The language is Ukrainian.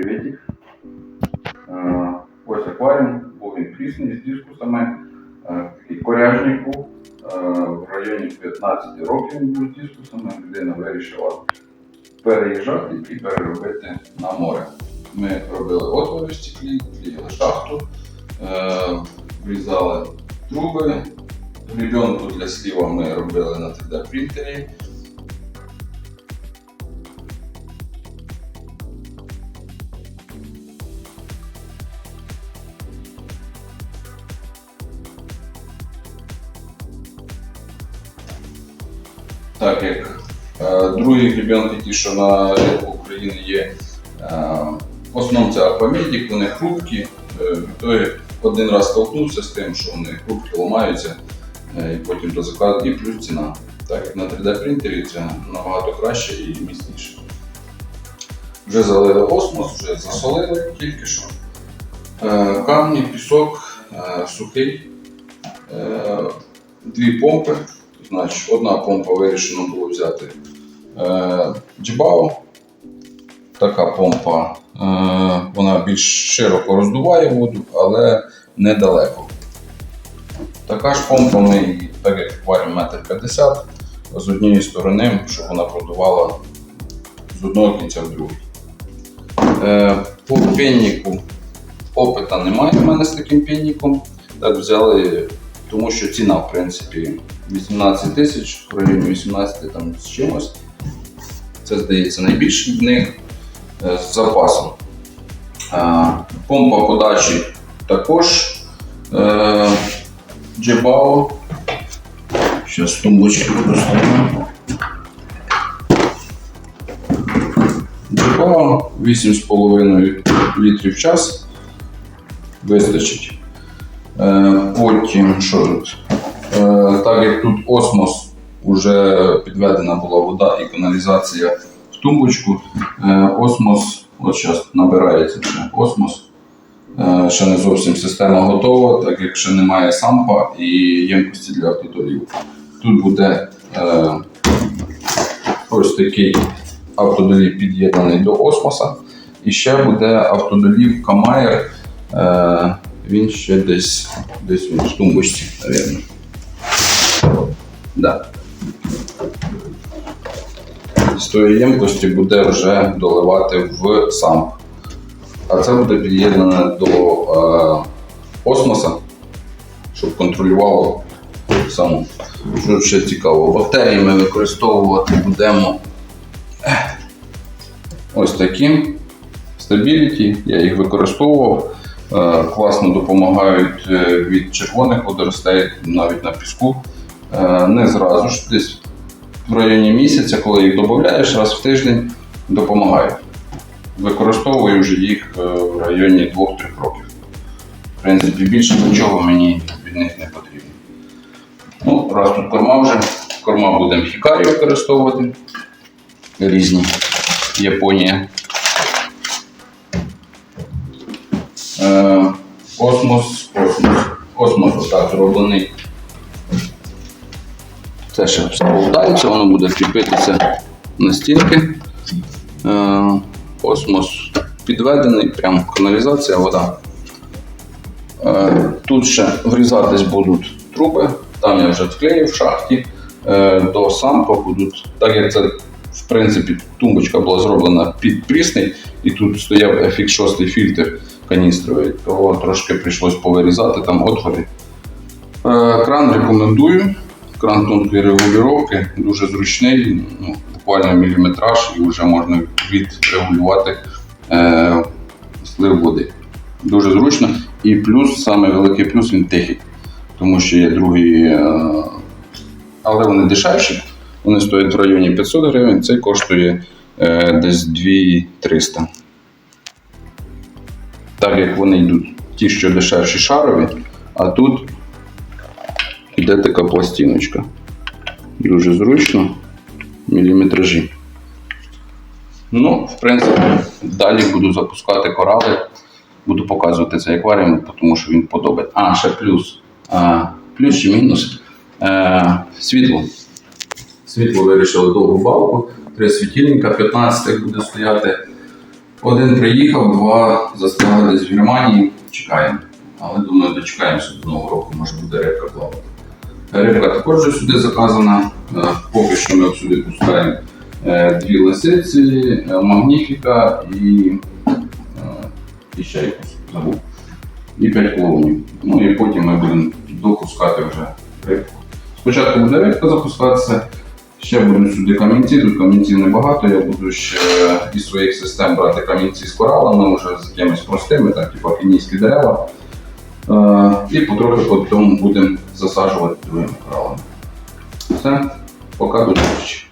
Приветик. Ось акваріум, був він прісний з дискусами. Такий коряжник був. В районі 15 років він був з дискусами. Людина вирішила переїжджати і переробити на море. Ми робили отвори в стеклі, клеїли шахту, е, врізали труби. Гребенку для сліва ми робили на 3D Так як е, другі гребенки, ті, що на ринку України є, е, в основному це аквамедік, вони хрупкі. Е, той один раз столкнувся з тим, що вони хрупкі ламаються, е, і потім до заказу, і плюс ціна. Так як на 3D принтері це набагато краще і міцніше. Вже залили осмос, вже засолили тільки що. Е, Камні, пісок, е, сухий, е, дві помпи. Значить, одна помпа вирішено було взяти е, Джибао. Така помпа, е, вона більш широко роздуває воду, але недалеко. Така ж помпа ми так як варимо метр 50 з однієї сторони, щоб вона продувала з одного кінця в другий. Е, по пенніку опита немає в мене з таким пенніком. Так взяли, тому що ціна, в принципі, 18 тисяч, в районі 18 там з чимось. Це здається найбільший в них е, з запасом. Е, Помпа подачі також е, Джебао. Зараз тумбочки поставимо. Джебао 8,5 літрів в час. Вистачить. Е, Потім що? Е, Так як тут осмос вже підведена була вода і каналізація в тумбочку, е, осмос, от зараз набирається ще осмос. Ще не зовсім система готова, так як ще немає сампа і ємкості для автодолів. Тут буде е, ось такий автодолів під'єднаний до осмоса. І ще буде автодолів Камаєр. Він ще десь, десь в тумбочці, мабуть. Да. З тої ємкості буде вже доливати в самп. А це буде під'єднане до е, осмоса, щоб контролювало саму. Що ще цікаво, бактерії ми використовувати будемо ось такі. Stability, я їх використовував. Е, Класно допомагають е, від червоних водоростей навіть на піску. Е, Не зразу ж десь в районі місяця, коли їх додаєш раз в тиждень, допомагають. Використовую вже їх в районі 2-3 років. В принципі, більше нічого мені від них не потрібно. Ну, раз тут корма вже, корма будемо хікарі використовувати. Різні Японія. Космос, космос. Космос отак зроблений. Це ще все болтається, воно буде кріпитися на стінки. Е, Космос підведений, прям каналізація, вода. Е, Тут ще врізатись будуть труби, там я вже вклеїв в шахті. Е, До сампа будуть, так як це в принципі тумбочка була зроблена під прісний, і тут стояв FX6 фільтр каністровий, то трошки прийшлось повирізати там отвори. Е, Кран рекомендую. Кран тонкої регулювання, дуже зручний, ну, буквально міліметраж, і вже можна відрегулювати е, слив води. Дуже зручно. І плюс, саме великий плюс він тихий, тому що є другі, е, але вони дешевші. Вони стоять в районі 500 гривень, цей коштує е, десь 2300. Так як вони йдуть ті, що дешевші шарові, а тут Іде така пластиночка. Дуже зручно. Міліметражі. Ну, в принципі, далі буду запускати корали. Буду показувати цей акваріум, тому що він подобається. А, ще плюс. А, плюс чи мінус. Е, світло. Світло вирішили довгу балку. Три світильника, 15 буде стояти. Один приїхав, два застряли десь в Германії. Чекаємо. Але думаю, дочекаємося до нового року, може буде рибка плавати. Рибка також сюди заказана. Е, Поки що ми сюди пускаємо е, дві лисиці, е, магніфіка і, і ще якусь забув. І п'ять клоунів. Ну і потім ми будемо допускати вже рибку. Спочатку буде рибка запускатися, ще будуть сюди камінці. Тут камінців небагато. Я буду ще із своїх систем брати камінці з коралами, вже з якимись простими, так, типу кенійські дерева. Е, І потрохи потім будемо засаджувати другими коралами. Все, пока до зустрічі.